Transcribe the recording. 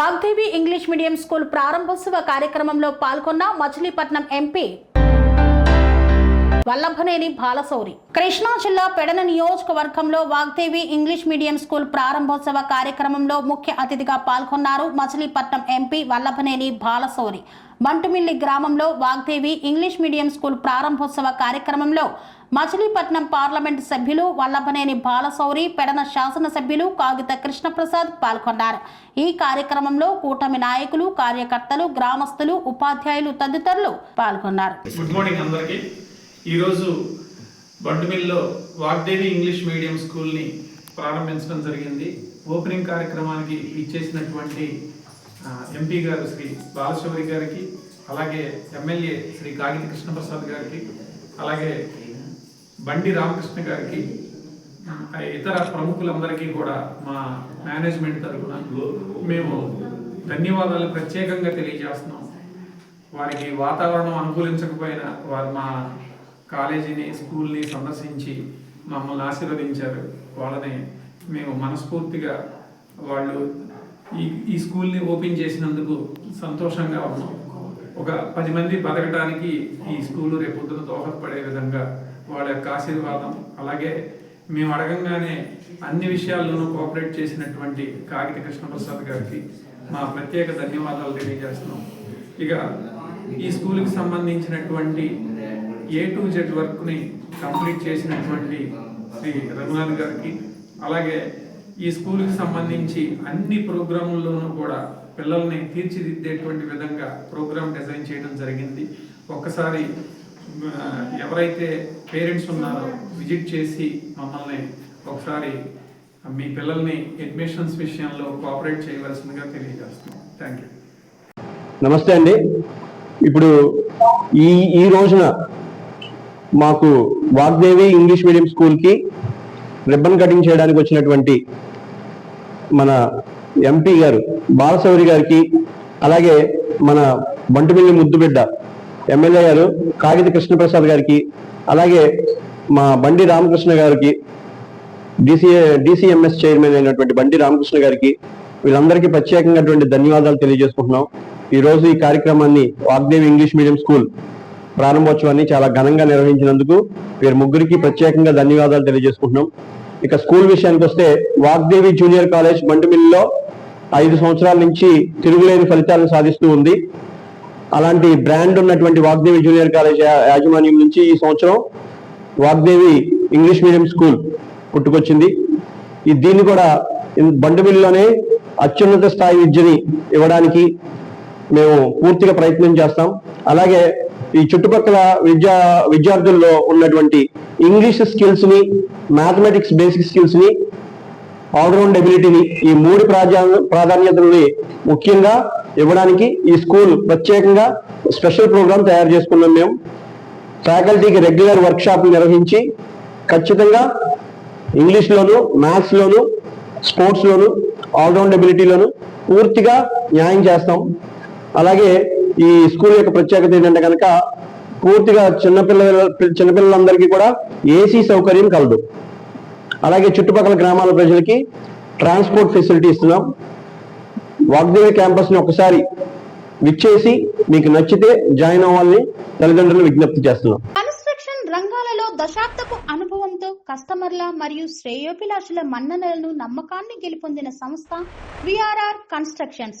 Vagdevi English medium school ప్రారంభోత్సవ కార్యక్రమంలో పాల్గొన్న మచిలీపట్నం ఎంపీ వల్లభనేని బాలశౌరి కృష్ణా జిల్లా పెడన నియోజకవర్గంలో వాగ్దేవి ఇంగ్లీష్ మీడియం స్కూల్ ప్రారంభోత్సవ కార్యక్రమంలో ముఖ్య అతిథిగా పాల్గొన్నారు మచిలీపట్నం ఎంపీ వల్లభనేని బాలశౌరి బంటుమిల్లి గ్రామంలో వాగ్దేవి ఇంగ్లీష్ మీడియం స్కూల్ ప్రారంభోత్సవ కార్యక్రమంలో మచిలీపట్నం పార్లమెంటు సభ్యులు వల్లభనేని బాలశౌరి పెడన శాసనసభ్యులు కాగిత కృష్ణప్రసాద్ పాల్గొన్నారు. ఈ కార్యక్రమంలో కూటమి నాయకులు కార్యకర్తలు గ్రామస్తులు ఉపాధ్యాయులు తదితరులు పాల్గొన్నారు. గుడ్ మార్నింగ్ అందరికీ. ఈరోజు బడ్మిల్లో వాగ్దేవి ఇంగ్లీష్ మీడియం స్కూల్ని ప్రారంభించడం జరిగింది. ఓపెనింగ్ కార్యక్రమానికి ఇచ్చేసినటువంటి ఎంపీ గారు శ్రీ బాలశౌరి గారికి అలాగే ఎమ్మెల్యే శ్రీ కాగిత కృష్ణప్రసాద్ గారికి అలాగే బండి రామకృష్ణ గారికి ఇతర ప్రముఖులందరికీ కూడా మా మేనేజ్మెంట్ తరఫున మేము ధన్యవాదాలు ప్రత్యేకంగా తెలియజేస్తున్నాం. వారికి వాతావరణం అనుకూలించకపోయినా వారు మా కాలేజీని స్కూల్ని సందర్శించి మమ్మల్ని ఆశీర్వదించారు. వాళ్ళని మేము మనస్ఫూర్తిగా వాళ్ళు ఈ ఈ స్కూల్ని ఓపెన్ చేసినందుకు సంతోషంగా ఉన్నాం. ఒక పది మంది బతకడానికి ఈ స్కూల్ రేపొద్దున దోహదపడే విధంగా వాళ్ళ యొక్క ఆశీర్వాదం అలాగే మేము అడగంగానే అన్ని విషయాల్లోనూ కోఆపరేట్ చేసినటువంటి కాగిత కృష్ణప్రసాద్ గారికి మా ప్రత్యేక ధన్యవాదాలు తెలియజేస్తున్నాం. ఇక ఈ స్కూల్కి సంబంధించినటువంటి ఏ టు జెడ్ వర్క్ని కంప్లీట్ చేసినటువంటి శ్రీ రఘునాథ్ గారికి అలాగే ఈ స్కూల్కి సంబంధించి అన్ని ప్రోగ్రాముల్లోనూ కూడా పిల్లల్ని తీర్చిదిద్దేటువంటి విధంగా ప్రోగ్రామ్ డిజైన్ చేయడం జరిగింది. ఒక్కసారి ఎవరైతే పేరెంట్స్ ఉన్నారో విజిట్ చేసి మమ్మల్ని ఒకసారి మీ పిల్లల్ని అడ్మిషన్స్ విషయంలో కోఆపరేట్ చేయవలసిందిగా తెలియజేస్తున్నాం. థ్యాంక్ యూ నమస్తే అండి. ఇప్పుడు ఈ ఈ రోజున మాకు వాగ్దేవి ఇంగ్లీష్ మీడియం స్కూల్కి రిబ్బన్ కటింగ్ చేయడానికి వచ్చినటువంటి మన ఎంపీ గారు బాలశౌరి గారికి అలాగే మన బంటుమిల్లి ముద్దుబిడ్డ ఎమ్మెల్యే గారు కాగిత కృష్ణప్రసాద్ గారికి అలాగే మా బండి రామకృష్ణ గారికి డిసిఏ డిసిఎంఎస్ చైర్మన్ అయినటువంటి బండి రామకృష్ణ గారికి వీళ్ళందరికీ ప్రత్యేకంగా ధన్యవాదాలు తెలియజేసుకుంటున్నాం. ఈ రోజు ఈ కార్యక్రమాన్ని వాగ్దేవి ఇంగ్లీష్ మీడియం స్కూల్ ప్రారంభోత్సవాన్ని చాలా ఘనంగా నిర్వహించినందుకు వీరి ముగ్గురికి ప్రత్యేకంగా ధన్యవాదాలు తెలియజేసుకుంటున్నాం. ఇక స్కూల్ విషయానికి వస్తే వాగ్దేవి జూనియర్ కాలేజ్ బంటుమిల్లిలో ఐదు సంవత్సరాల నుంచి తిరుగులేని ఫలితాలను సాధిస్తూ ఉంది. అలాంటి బ్రాండ్ ఉన్నటువంటి వాగ్దేవి జూనియర్ కాలేజ్ యాజమాన్యం నుంచి ఈ సంవత్సరం వాగ్దేవి ఇంగ్లీష్ మీడియం స్కూల్ పుట్టుకొచ్చింది. ఈ దీన్ని కూడా ఇన్- బండుమిల్లిలోనే అత్యున్నత స్థాయి విద్యని ఇవ్వడానికి మేము పూర్తిగా ప్రయత్నం చేస్తాం. అలాగే ఈ చుట్టుపక్కల విద్యా విద్యార్థుల్లో ఉన్నటువంటి ఇంగ్లీష్ స్కిల్స్ని మ్యాథమెటిక్స్ బేసిక్ స్కిల్స్ని ఆల్రౌండ్ ఎబిలిటీని ఈ మూడు ప్రాధాన్య ప్రాధాన్యతల్ని ముఖ్యంగా ఇవ్వడానికి ఈ స్కూల్ ప్రత్యేకంగా స్పెషల్ ప్రోగ్రామ్ తయారు చేసుకున్నాం మేము. ఫ్యాకల్టీకి రెగ్యులర్ వర్క్ షాప్లు నిర్వహించి ఖచ్చితంగా ఇంగ్లీష్లోను మ్యాథ్స్లోను స్పోర్ట్స్లోను ఆల్రౌండ్ ఎబిలిటీలోను పూర్తిగా న్యాయం చేస్తాం. అలాగే ఈ స్కూల్ యొక్క ప్రత్యేకత ఏంటంటే కనుక పూర్తిగా చిన్నపిల్లల చిన్నపిల్లలందరికీ కూడా ఏసీ సౌకర్యం కలదు. అలాగే చుట్టుపక్కల గ్రామాల ప్రజలకి ట్రాన్స్పోర్ట్ ఫెసిలిటీ ఇస్తున్నాం. వాగ్దేవి క్యాంపస్ని ఒకసారి విచ్చేసి మీకు నచ్చితే జాయిన్ అవ్వాలని తల్లిదండ్రులు విజ్ఞప్తి చేస్తున్నాం. కన్స్ట్రక్షన్ రంగాలలో దశాబ్దపు అనుభవంతో కస్టమర్ల మరియు శ్రేయోభిలాషుల మన్ననలను నమ్మకాన్ని గెలుపొందిన సంస్థ విఆర్ఆర్ కన్స్ట్రక్షన్స్.